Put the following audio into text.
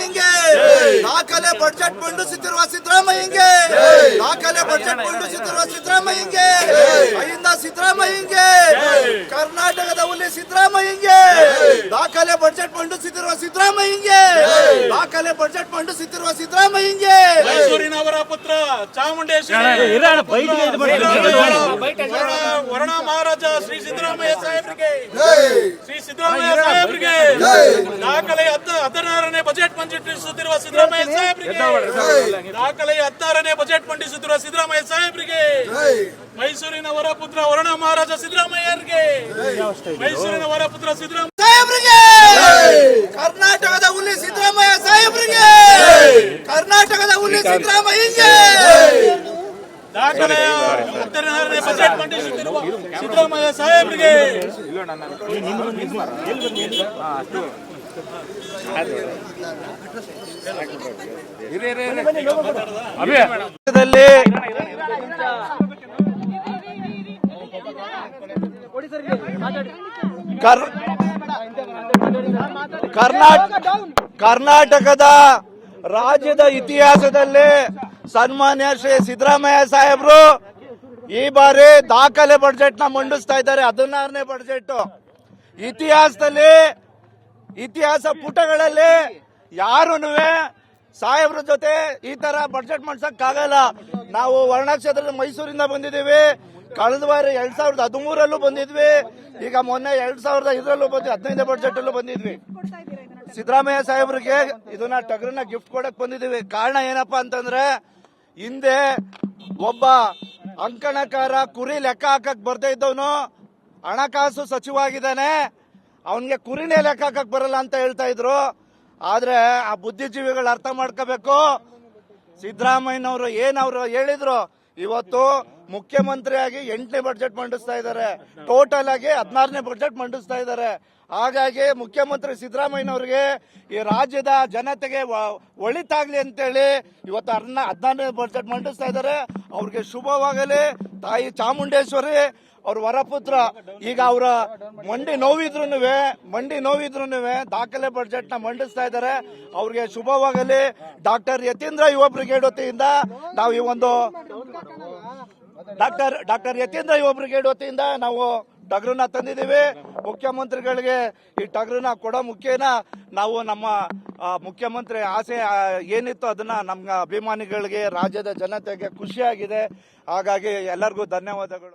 ಸಿದ್ದರಾಮಯ್ಯಂಗೆ ದಾಖಲೆ ಬಡ್ಜೆಟ್ ಮಂಡಿಸುತ್ತಿರುವ ಸಿದ್ದರಾಮಯ್ಯಂಗೆ. ದಾಖಲೆ ಬಡ್ಜೆಟ್ ಮಂಡಿಸುತ್ತಿರುವ ಸಿದ್ದರಾಮಯ್ಯಂಗೆ. ಅಹಿಂದ ಸಿದ್ದರಾಮಯ್ಯಂಗೆ. ಕರ್ನಾಟಕದ ಹುಲಿ ಸಿದ್ದರಾಮಯ್ಯಂಗೆ. ದಾಖಲೆ ಬಡ್ಜೆಟ್ ಮಂಡಿಸುತ್ತಿರುವ ಸಿದ್ದರಾಮಯ್ಯಂಗೆ. ದಾಖಲೆ ಬಡ್ಜೆಟ್ ಮಂಡಿಸುತ್ತಿರುವ ಸಿದ್ದರಾಮಯ್ಯಂಗೆ. ಮೈಸೂರಿನವರ ಪುತ್ರ ಚಾಮುಂಡೇಶ್ವರಿ. ವರ್ಣ ವರಣ ಮಹಾರಾಜ ಶ್ರೀ ಸಿದ್ದರಾಮಯ್ಯ ಸಾಹೇಬ್ರಿಗೆ. ಶ್ರೀ ಸಿದ್ದರಾಮಯ್ಯ ಸಾಹೇಬರಿಗೆ. ದಾಖಲೆ ಹತ್ತು ಹದಿನಾರನೇ ಬಜೆಟ್ ಸಿದ್ದರಾಮಯ್ಯ ಹತ್ತಾರನೇ ಬಜೆಟ್ ಮಂಡಿಸುತ್ತಿರುವ ಸಿದ್ದರಾಮಯ್ಯ ಸಾಹೇಬರಿಗೆ. ಮೈಸೂರಿನ ವರಪುತ್ರ ವರಣ ಮಹಾರಾಜ ಸಿದ್ದರಾಮಯ್ಯರಿಗೆ. ಮೈಸೂರಿನ ವರಪುತ್ರ ಸಿದ್ದರಾಮಯ್ಯ ಸಾಹೇಬ್ರಿಗೆ. ಕರ್ನಾಟಕದ ಹುಲಿ ಸಿದ್ದರಾಮಯ್ಯ ಸಾಹೇಬರಿಗೆ. ಕರ್ನಾಟಕದ ಹುಲಿ ಸಿದ್ದರಾಮಯ್ಯ ದಾಖಲೆಯ ಹದಿನಾರನೇ ಬಜೆಟ್ ಮಂಡಿಸುತ್ತಿರುವ ಸಿದ್ದರಾಮಯ್ಯ ಸಾಹೇಬರಿಗೆ. ಕರ್ನಾಟಕದ ರಾಜ್ಯದ ಇತಿಹಾಸದಲ್ಲಿ ಸನ್ಮಾನ್ಯ ಶ್ರೀ ಸಿದ್ದರಾಮಯ್ಯ ಸಾಹೇಬರು ಈ ಬಾರಿ ದಾಖಲೆ ಬಡ್ಜೆಟ್ನ ಮಂಡಿಸ್ತಾ ಇದ್ದಾರೆ, ಹದಿನಾರನೇ ಬಡ್ಜೆಟ್ ಇತಿಹಾಸದಲ್ಲಿ ಇತಿಹಾಸ ಪುಟಗಳಲ್ಲಿ ಯಾರೂ ಸಾಹೇಬ್ರ ಜೊತೆ ಈ ತರ ಬಡ್ಜೆಟ್ ಮಾಡ್ಸಕ್ ಆಗಲ್ಲ. ನಾವು ವರ್ಣಾಕ್ಷೇತ್ರದ ಮೈಸೂರಿಂದ ಬಂದಿದ್ದೀವಿ. ಕಳೆದ ಬಾರಿ ಎರಡ್ ಸಾವಿರದ ಹದಿಮೂರಲ್ಲೂ ಬಂದಿದ್ವಿ. ಈಗ ಮೊನ್ನೆ ಎರಡ್ ಸಾವಿರದ ಇದರಲ್ಲೂ ಬಂದ್ವಿ ಹದಿನೈದನೇ ಬಡ್ಜೆಟ್ ಅಲ್ಲೂ ಬಂದಿದ್ವಿ. ಸಿದ್ದರಾಮಯ್ಯ ಸಾಹೇಬ್ರಿಗೆ ಇದನ್ನ ಟಗರನ್ನ ಗಿಫ್ಟ್ ಕೊಡಕ್ ಬಂದಿದ್ದೀವಿ. ಕಾರಣ ಏನಪ್ಪಾ ಅಂತಂದ್ರೆ, ಹಿಂದೆ ಒಬ್ಬ ಅಂಕಣಕಾರ ಕುರಿ ಲೆಕ್ಕ ಹಾಕಕ್ ಬರ್ದೇ ಇದ್ದವನು ಹಣಕಾಸು ಸಚಿವ ಆಗಿದ್ದಾನೆ ಅವನ್ಗೆ ಕುರಿನೇ ಲೆಕ್ಕ ಹಾಕಕ್ ಬರಲ್ಲ ಅಂತ ಹೇಳ್ತಾ ಇದ್ರು. ಆದ್ರೆ ಆ ಬುದ್ಧಿಜೀವಿಗಳು ಅರ್ಥ ಮಾಡ್ಕೋಬೇಕು. ಸಿದ್ದರಾಮಯ್ಯನವರು ಏನವರು ಹೇಳಿದ್ರು? ಇವತ್ತು ಮುಖ್ಯಮಂತ್ರಿಯಾಗಿ ಎಂಟನೇ ಬಜೆಟ್ ಮಂಡಿಸ್ತಾ ಇದ್ದಾರೆ. ಟೋಟಲ್ ಆಗಿ ಹದಿನಾರನೇ ಬಜೆಟ್ ಮಂಡಿಸ್ತಾ ಇದ್ದಾರೆ. ಹಾಗಾಗಿ ಮುಖ್ಯಮಂತ್ರಿ ಸಿದ್ದರಾಮಯ್ಯನವ್ರಿಗೆ ಈ ರಾಜ್ಯದ ಜನತೆಗೆ ಒಳಿತಾಗ್ಲಿ ಅಂತೇಳಿ ಇವತ್ತು ಅರ್ನ, ಹದಿನಾರನೇ ಬಜೆಟ್ ಮಂಡಿಸ್ತಾ ಇದ್ದಾರೆ. ಅವ್ರಿಗೆ ಶುಭವಾಗಲಿ. ತಾಯಿ ಚಾಮುಂಡೇಶ್ವರಿ ಅವ್ರ ವರಪುತ್ರ, ಈಗ ಅವರ ಮಂಡಿ ನೋವಿದ್ರು ಮಂಡಿ ನೋವಿದ್ರು ದಾಖಲೆ ಬಜೆಟ್ನ ಮಂಡಿಸ್ತಾ ಇದ್ದಾರೆ. ಅವ್ರಿಗೆ ಶುಭವಾಗಲಿ. ಡಾಕ್ಟರ್ ಯತೀಂದ್ರ ಯುವ ಬ್ರಿಗೇಡ್ ವತಿಯಿಂದ ನಾವು ಈ ಒಂದು ಡಾಕ್ಟರ್ ಡಾಕ್ಟರ್ ಯತೀಂದ್ರ ಯುವ ಬ್ರಿಗೇಡ್ ವತಿಯಿಂದ ನಾವು ಟಗರನ್ನ ತಂದಿದ್ದೀವಿ. ಮುಖ್ಯಮಂತ್ರಿಗಳಿಗೆ ಈ ಟಗರನ್ನ ಕೊಡೋ ಮುಖ್ಯನ ನಾವು ನಮ್ಮ ಮುಖ್ಯಮಂತ್ರಿ ಆಸೆ ಏನಿತ್ತು ಅದನ್ನ ನಮ್ಮ ಅಭಿಮಾನಿಗಳಿಗೆ, ರಾಜ್ಯದ ಜನತೆಗೆ ಖುಷಿಯಾಗಿದೆ. ಹಾಗಾಗಿ ಎಲ್ಲರಿಗೂ ಧನ್ಯವಾದಗಳು.